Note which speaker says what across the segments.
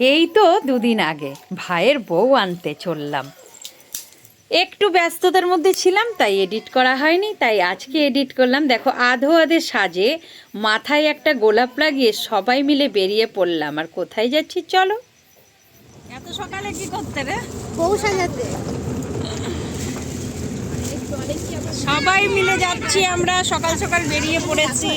Speaker 1: এই তো দুদিন আগে। ভাইয়ের বউ আনতে চললাম। একটু ব্যস্ততার মধ্যে ছিলাম তাই এডিট করা হয়নি তাই আজকে এডিট করলাম। দেখো আধো আধে সাজে মাথায় একটা গোলাপ লাগিয়ে সবাই মিলে বেরিয়ে পড়লাম। আর কোথায় যাচ্ছি চলো। এত সকালে কি করতে রে?
Speaker 2: বউ সাজাতে।
Speaker 1: সবাই মিলে যাচ্ছি আমরা সকাল সকাল বেরিয়ে পড়েছি।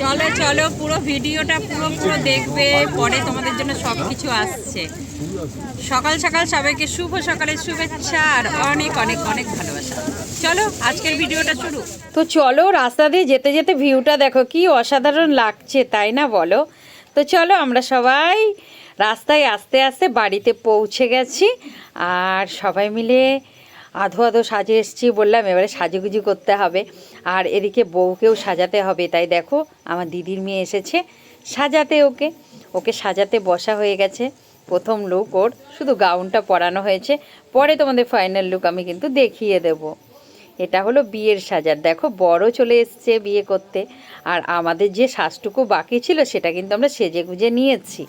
Speaker 1: চলো চলো, পুরো ভিডিওটা পুরো পুরো দেখবে, পরে তোমাদের জন্য সব কিছু আসছে। সকাল সকাল সবাইকে শুভ সকালের শুভেচ্ছা আর অনেক অনেক অনেক ভালোবাসা। চলো, আজকের ভিডিওটা শুরু। তো চলো, রাস্তা দিয়ে যেতে যেতে ভিউটা দেখো, কি অসাধারণ লাগছে, তাই না বলো? তো চলো, আমরা সবাই রাস্তায় আস্তে আস্তে বাড়িতে পৌঁছে গেছি, আর সবাই মিলে আধো আধো সাজে এসছি বললাম, এবারে সাজুগুজু করতে হবে। আর এদিকে বউকেও সাজাতে হবে। তাই দেখো, আমার দিদির মেয়ে এসেছে সাজাতে ওকে। ওকে সাজাতে বসা হয়ে গেছে। প্রথম লুক ওর, শুধু গাউনটা পরানো হয়েছে। পরে তোমাদের ফাইনাল লুক আমি কিন্তু দেখিয়ে দেব। এটা হলো বিয়ের সাজার। দেখো, বড় চলে এসছে বিয়ে করতে। আর আমাদের যে শ্বাসটুকু বাকি ছিল, সেটা কিন্তু আমরা সেজে গুজে নিয়েছি।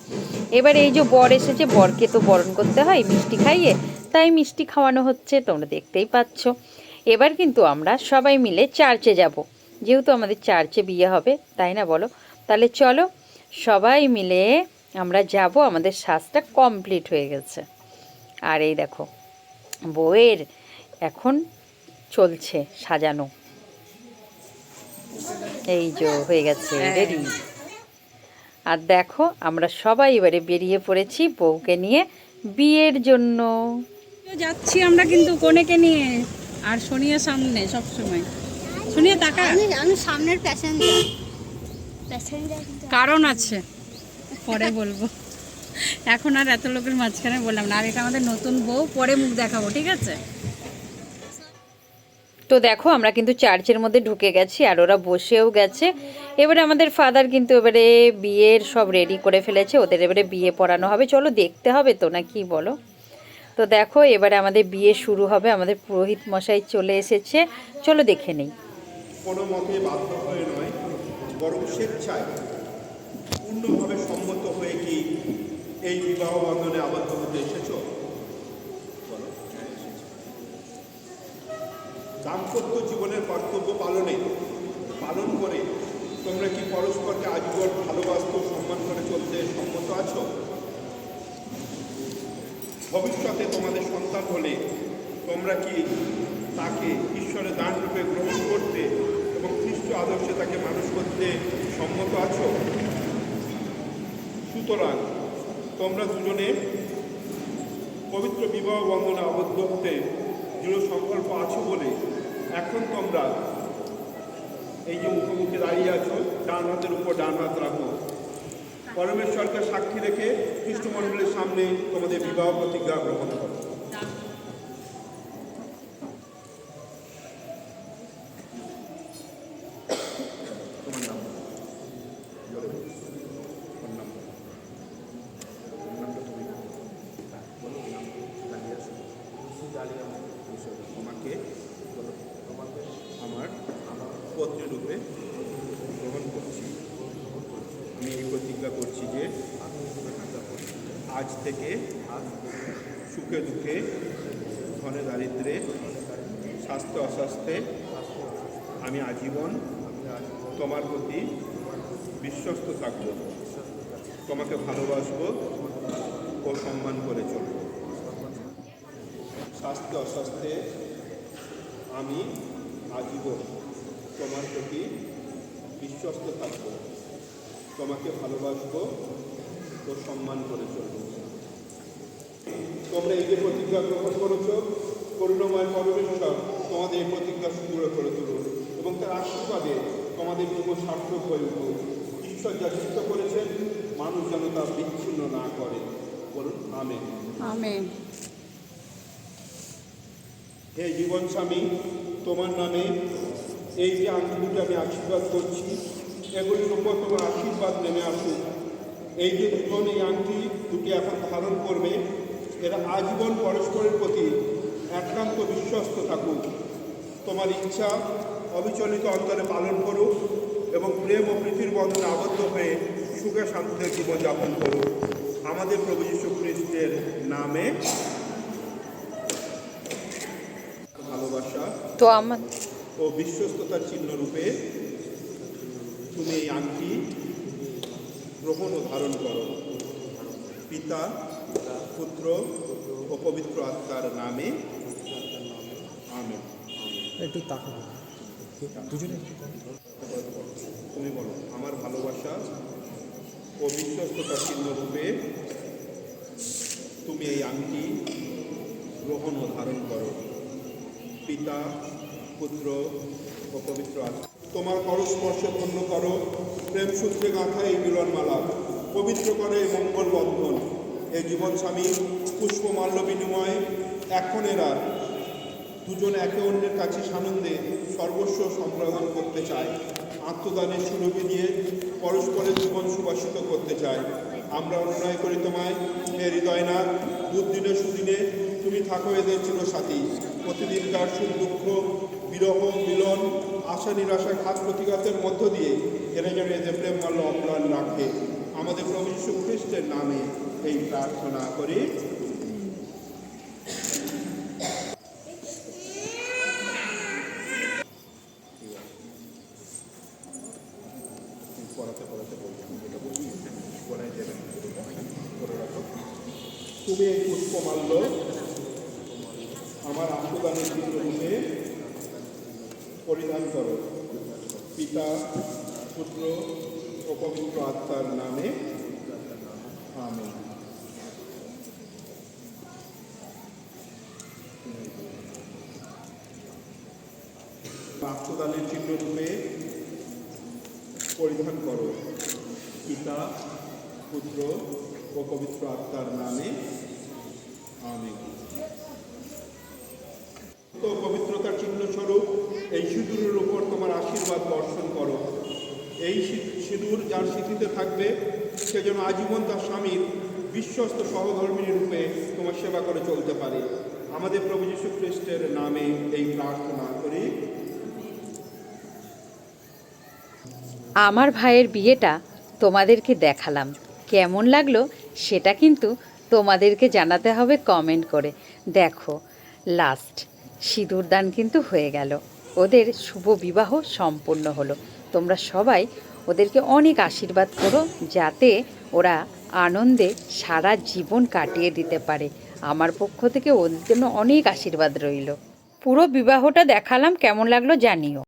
Speaker 1: এবার এই যে বর এসেছে, বরকে তো বরণ করতে হয়, মিষ্টি খাইয়ে তাই মিষ্টি খাওয়ানো হচ্ছে তোমরা দেখতেই পাচ্ছ। এবার কিন্তু আমরা সবাই মিলে চার্চে যাব। যেহেতু আমাদের চার্চে বিয়ে হবে তাই না বলো? তাহলে চলো সবাই মিলে আমরা যাব আমাদের সাজটা কমপ্লিট হয়ে গেছে। আর এই দেখো বউয়ের এখন চলছে সাজানো। এই যে হয়ে গেছে রেডি আর দেখো আমরা সবাই এবারে বেরিয়ে পড়েছি বউকে নিয়ে বিয়ের জন্য।
Speaker 3: যাচ্ছি আমরা কিন্তু কনেকে নিয়ে আর সোনিয়া সামনে সব সময়। সোনিয়া তাকা।
Speaker 2: আমি আমি সামনের প্যাসেঞ্জার প্যাসেঞ্জার
Speaker 3: কারণ আছে। পরে বলব। এখন আর এত লোকের মাঝখানে বললাম না। আর এটা আমাদের নতুন বউ পরে মুখ দেখাবো ঠিক আছে?
Speaker 1: তো দেখো আমরা কিন্তু চার্চের মধ্যে ঢুকে গেছি আর ওরা বসেও গেছে। এবারে আমাদের ফাদার কিন্তু এবারে বিয়ের সব রেডি করে ফেলেছে। ওদের এবারে বিয়ে পড়ানো হবে। চলো দেখতে হবে তো না কি বলো? তো দেখো, এবারে আমাদের বিয়ে শুরু হবে। আমাদের পুরোহিত মশাই চলে এসেছে। চলো দেখে নেই।
Speaker 4: কোনো মতে বাধ্য হয়ে নয়, বরং স্বেচ্ছায় পূর্ণভাবে সম্মত হয়ে কি এই বিবাহ বন্ধনে আবদ্ধ হতে এসেছ। দাম্পত্য জীবনের কর্তব্য পালনে, পালন করে তোমরা কি পরস্পরকে আজীবন ভালোবাসতে ও সম্মান করে চলতে সম্মত আছো ভবিষ্যতে তোমাদের সন্তান হলে তোমরা কি তাকে ঈশ্বরের দান রূপে গ্রহণ করতে এবং খ্রিস্ট আদর্শে তাকে মানুষ করতে সম্মত আছো? সুতরাং তোমরা দুজনে পবিত্র বিবাহ বন্ধনে আবদ্ধ হতে দৃঢ় সংকল্প আছো বলে এখন তোমরা এই যে মুখোমুখি দাঁড়িয়ে আছো, ডান হাতের উপর ডান হাত রাখো। পরমেশ্বরকে সাক্ষী রেখে খ্রিস্টমণ্ডলের সামনে তোমাদের বিবাহ প্রতিজ্ঞা গ্রহণ করো বলো। জোরে বলো। তোমার নাম বলো। তোমার নামটা তুমি বলো নাম দাঁড়িয়ে আসো ঈশ্বর, তোমাকে বলো তোমাকে আমার আমার পত্নী রূপে গ্রহণ করছি আমি এই প্রতিজ্ঞা করছি যে আজ থেকে সুখে দুঃখে, ধনে দারিদ্রে, স্বাস্থ্য অস্বাস্থ্যে আমি আজীবন তোমার প্রতি বিশ্বস্ত থাকব। তোমাকে ভালোবাসবো ও সম্মান করে চলব। স্বাস্থ্য অস্বাস্থ্যে আমি আজীবন তোমার প্রতি বিশ্বস্ত থাকব। তোমাকে ভালোবাসবো ও সম্মান করে চলব। তোমরা এই যে প্রতিজ্ঞা গ্রহণ করেছ করুণাময় পরমেশ্বর তোমাদের এই প্রতিজ্ঞা সুদৃঢ় করে তুলুন এবং তার আশীর্বাদে তোমাদের জীবন সার্থক হয়ে উঠুক। ঈশ্বর যা চিন্তা করেছেন মানুষ যেন তা বিচ্ছিন্ন না করে। বলুন আমেন।
Speaker 3: আমেন।
Speaker 4: হে জীবন স্বামী তোমার নামে এই যে আংটি আমি আশীর্বাদ করছি এগুলির উপর তোমার আশীর্বাদ নেমে আসুক। এই যে দুজন এই আংটি দুটি এখন ধারণ করবে এরা আজীবন পরস্পরের প্রতি একান্ত বিশ্বস্ত থাকুক। তোমার ইচ্ছা অবিচলিত অন্তরে পালন করুক এবং প্রেম ও প্রীতির বন্ধনে আবদ্ধ হয়ে সুখে শান্তিতে জীবনযাপন করুক। আমাদের প্রভু যীশু খ্রিস্টের নামে। ভালোবাসা
Speaker 1: তো আমার
Speaker 4: ও বিশ্বস্ততার চিহ্ন রূপে তুমি এই আংটি গ্রহণ ও ধারণ করো। পিতা পুত্র ও পবিত্র আত্মার নামে আমেন।
Speaker 5: একটু তাকাও। দুজনে?
Speaker 4: তুমি বলো আমার ভালোবাসা ও বিশ্বস্ততার চিহ্ন রূপে তুমি এই আংটি গ্রহণ ও ধারণ করো। পিতা পুত্র ও পবিত্র আত্মা তোমার পরস্পর্শ ধন্য করো। প্রেম সূত্রে গাঁথা এই মিলনমালা। পবিত্র করে এই মঙ্গল বন্ধন। এই জীবন স্বামী পুষ্পমাল্য বিনিময়ে এখন এরা দুজন একে অন্যের কাছে সানন্দে সর্বস্ব সম্প্রদান করতে চায়। আত্মদানের সুরভি দিয়ে পরস্পরের জীবন সুবাসিত করতে চায়। আমরা অনুনয় করি তোমায়, হে হৃদয়নাথ দুদিনে সুদিনে তুমি থাকো এদের ছিল সাথী প্রতিদিনকার সুখ দুঃখ বিরহ, মিলন, আশা নিরাশা ঘাত প্রতিঘাতের মধ্য দিয়ে এরা যেন যে প্রেম মাল্য অম্লান রাখে, আমাদের প্রভু যীশু খ্রিস্টের নামে এই প্রার্থনা করি। তুমি এই পুষ্পমাল্য আমার আত্মদানের চিত্ররূপে পরিধান করো। পিতা, পুত্র ও পবিত্র আত্মার নামে। আমেন। আত্মদানের চিহ্নরূপে পরিধান করো। পিতা, পুত্র ও পবিত্র আত্মার নামে। আমি তো পবিত্রতার চিহ্ন স্বরূপ এই সিঁদুরের উপর তোমার আশীর্বাদ বর্ষণ করো। এই সিঁদুর যার স্মৃতিতে থাকবে, সে যেন আজীবন তার স্বামীর বিশ্বস্ত সহধর্মিনী রূপে তোমার সেবা করে চলতে পারে। আমাদের প্রভু যীশু খ্রিস্টের নামে এই প্রার্থনা করি।
Speaker 1: আমার ভাইয়ের বিয়েটা তোমাদেরকে দেখালাম। কেমন লাগল সেটা কিন্তু তোমাদেরকে জানাতে হবে কমেন্ট করে। দেখো লাস্ট সিঁদুরদান কিন্তু হয়ে গেল। ওদের শুভ বিবাহ সম্পূর্ণ হলো। তোমরা সবাই ওদেরকে অনেক আশীর্বাদ করো যাতে ওরা আনন্দে সারা জীবন কাটিয়ে দিতে পারে। আমার পক্ষ থেকে ওদের জন্য অনেক আশীর্বাদ রইল। পুরো বিবাহটা দেখালাম, কেমন লাগল জানিও।